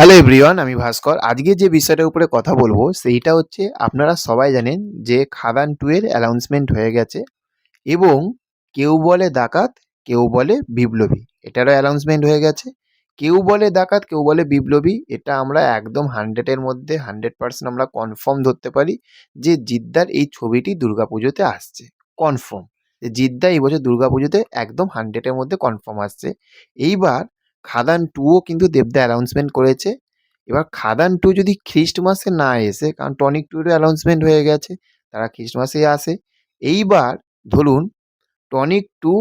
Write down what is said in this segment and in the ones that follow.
Hello everyone আমি ভাস্কর। আজকে যে বিষয়টার উপরে কথা বলব, সেইটা হচ্ছে আপনারা সবাই জানেন যে খাদান টু এর অ্যানাউন্সমেন্ট হয়ে গেছে এবং কেউ বলে ডাকাত, কেউ বলে বিপ্লবী। এটারও অ্যানাউন্সমেন্ট হয়ে গেছে। কেউ বলে ডাকাত, কেউ বলে বিপ্লবী, এটা আমরা একদম হান্ড্রেডের মধ্যে হান্ড্রেড পার্সেন্ট আমরা কনফার্ম ধরতে পারি যে জিদ্দার এই ছবিটি দুর্গাপুজোতে আসছে। কনফার্ম জিদ্দা এই বছর দুর্গাপুজোতে একদম হান্ড্রেডের মধ্যে কনফার্ম আসছে। এইবার খাদান টুও কিন্তু দেবদা অ্যানাউন্সমেন্ট করেছে। এবার খাদান টু যদি খ্রিস্টমাসে না এসে, কারণ টনিক টুর অ্যানাউন্সমেন্ট হয়ে গেছে, তারা খ্রিস্টমাসেই আসে। এইবার ধরুন, টনিক টু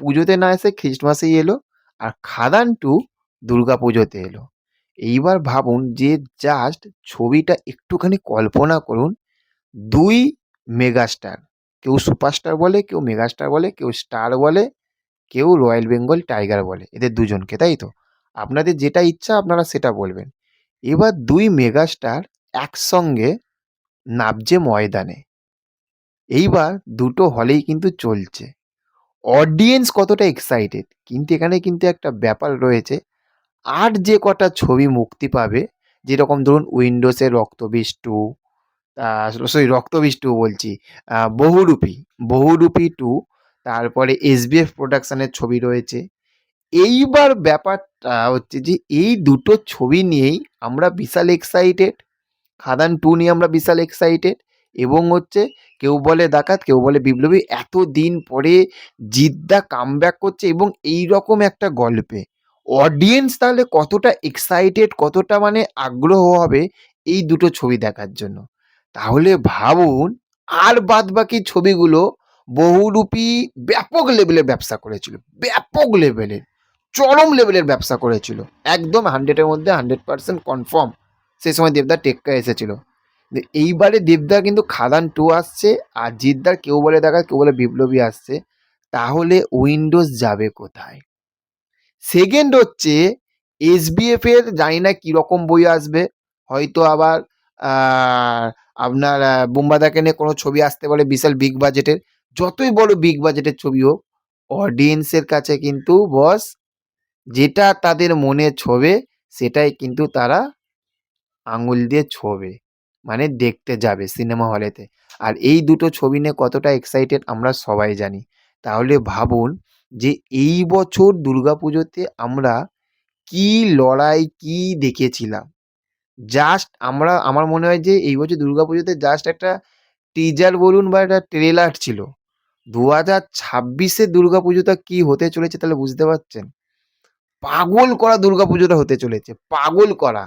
পুজোতে না এসে খ্রিস্টমাসেই এলো, আর খাদান টু দুর্গা পুজোতে এলো। এইবার ভাবুন যে জাস্ট ছবিটা একটুখানি কল্পনা করুন, দুই মেগাস্টার, কেউ সুপারস্টার বলে, কেউ মেগাস্টার বলে, কেউ স্টার বলে কেউ রয়্যাল বেঙ্গল টাইগার বলে, এদের দুজনকে, তাই তো? আপনাদের যেটা ইচ্ছা আপনারা সেটা বলবেন। এবার দুই মেগাস্টার একসঙ্গে নাবছে ময়দানে। এইবার দুটো হলেই কিন্তু চলছে। অডিয়েন্স কতটা এক্সাইটেড, কিন্তু এখানে কিন্তু একটা ব্যাপার রয়েছে। আর যে কটা ছবি মুক্তি পাবে, যেরকম ধরুন উইন্ডোজের Raktabeej two sorry Raktabeej two বলছি বহুরূপী বহুরূপী টু তারপরে এসবিএফ প্রোডাকশনের ছবি রয়েছে। এইবার ব্যাপারটা হচ্ছে যে, এই দুটো ছবি নিয়েই আমরা বিশাল এক্সাইটেড খাদান টু নিয়ে আমরা বিশাল এক্সাইটেড এবং হচ্ছে কেউ বলে ডাকাত, কেউ বলে বিপ্লবী এত দিন পরে জিদ্দা কামব্যাক করছে এবং এই রকম একটা গল্পে। অডিয়েন্স তাহলে কতটা এক্সাইটেড কতটা মানে আগ্রহ হবে এই দুটো ছবি দেখার জন্য। তাহলে ভাবুন, আর বাদ বাকি ছবিগুলো বহুরূপী ব্যাপক লেভেলের ব্যবসা করেছিল, ব্যাপক লেভেলের চরম লেভেলের ব্যবসা করেছিল। একদম হান্ড্রেডের মধ্যে হান্ড্রেড পার্সেন্ট কনফার্ম সেই সময় দেবদার টেক্কা এসেছিল। এইবারে দেবদার কিন্তু খাদান টু আসছে, আর জিদ্দার কেউ বলে দেখা, কেউ বলে বিপ্লবী আসছে, তাহলে উইন্ডোজ যাবে কোথায়? সেকেন্ড হচ্ছে এসবিএফ এর জানি না কীরকম বই আসবে, হয়তো আবার আপনার বুম্বাদাকে নিয়ে কোনো ছবি আসতে পারে বিশাল বিগ বাজেটের যতই বড় বিগ বাজেটের ছবি হোক অডিয়েন্সের কাছে কিন্তু বস যেটা তাদের মনে ছবে, সেটাই কিন্তু তারা আঙুল দিয়ে ছবে। মানে দেখতে যাবে সিনেমা হলেতে আর এই দুটো ছবি নিয়ে কতটা এক্সাইটেড আমরা সবাই জানি। তাহলে ভাবুন যে এই বছর দুর্গাপুজোতে আমরা কি লড়াই, কি দেখেছিলাম। জাস্ট আমরা, আমার মনে হয় যে এই বছর দুর্গাপুজোতে জাস্ট একটা টিজার বলুন বা একটা ট্রেলার ছিল। দু হাজার ছাব্বিশে দুর্গাপুজোটা কি হতে চলেছে তাহলে বুঝতে পারছেন? পাগল করা দুর্গাপুজোটা হতে চলেছে, পাগল করা।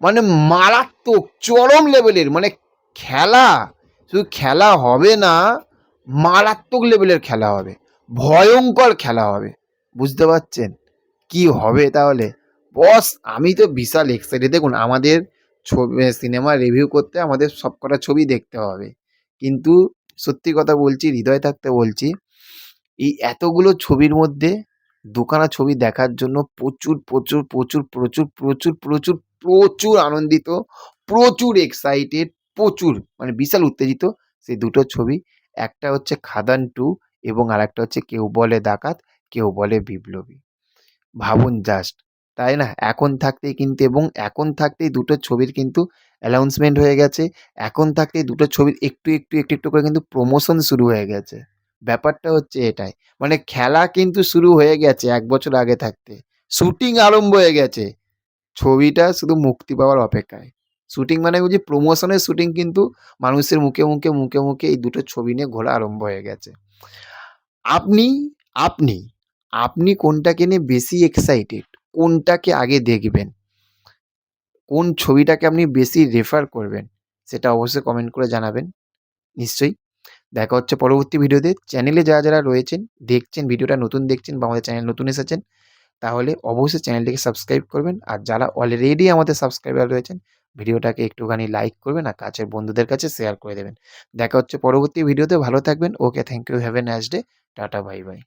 মানে মারাত্মক, চরম লেভেলের মানে খেলা, শুধু খেলা হবে না, মারাত্মক লেভেলের খেলা হবে, ভয়ঙ্কর খেলা হবে, বুঝতে পারছেন? কি হবে তাহলে? বস, আমি তো বিশাল এক্সাইটেড দেখুন আমাদের ছবি, সিনেমা রিভিউ করতে আমাদের সব কটা ছবি দেখতে হবে, কিন্তু সত্যি কথা বলছি, হৃদয় থাকতে বলছি, এই এতগুলো ছবির মধ্যে দুখানা ছবি দেখার জন্য প্রচুর প্রচুর প্রচুর প্রচুর প্রচুর প্রচুর প্রচুর আনন্দিত, প্রচুর এক্সাইটেড প্রচুর মানে বিশাল উত্তেজিত সেই দুটো ছবি। একটা হচ্ছে খাদান টু এবং আরেকটা হচ্ছে কেউ বলে ডাকাত, কেউ বলে বিপ্লবী। ভাবুন জাস্ট তাই না? এখন থাকতেই কিন্তু এবং এখন থাকতেই দুটো ছবির কিন্তু অ্যানাউন্সমেন্ট হয়ে গেছে। এখন থাকতে দুটো ছবির একটু একটু একটু একটু করে কিন্তু প্রমোশন শুরু হয়ে গেছে। ব্যাপারটা হচ্ছে এটাই। মানে খেলা কিন্তু শুরু হয়ে গেছে এক বছর আগে থাকতে। শুটিং আরম্ভ হয়ে গেছে। ছবিটা শুধু মুক্তি পাওয়ার অপেক্ষায়। শুটিং মানে বুঝি প্রমোশনের শুটিং কিন্তু মানুষের মুখে মুখে মুখে মুখে এই দুটো ছবি নিয়ে ঘোরা আরম্ভ হয়ে গেছে। আপনি আপনি আপনি কোনটাকে নিয়ে বেশি এক্সাইটেড কোনটাকে আগে দেখবেন? কোন ছবিটাকে আপনি বেশি রেফার করবেন, সেটা অবশ্যই কমেন্ট করে জানাবেন, নিশ্চয়ই। দেখা হচ্ছে পরবর্তী ভিডিওতে। চ্যানেলে যারা যারা রয়েছেন, দেখছেন, ভিডিওটা নতুন দেখছেন বা আমাদের চ্যানেল নতুন এসেছেন, তাহলে অবশ্যই চ্যানেলটিকে সাবস্ক্রাইব করবেন। আর যারা অলরেডি আমাদের সাবস্ক্রাইবার রয়েছেন, ভিডিওটাকে একটুখানি লাইক করবেন আর কাছের বন্ধুদের কাছে শেয়ার করে দেবেন। দেখা হচ্ছে পরবর্তী ভিডিওতে। ভালো থাকবেন। Okay thank you have a nice day tata bye bye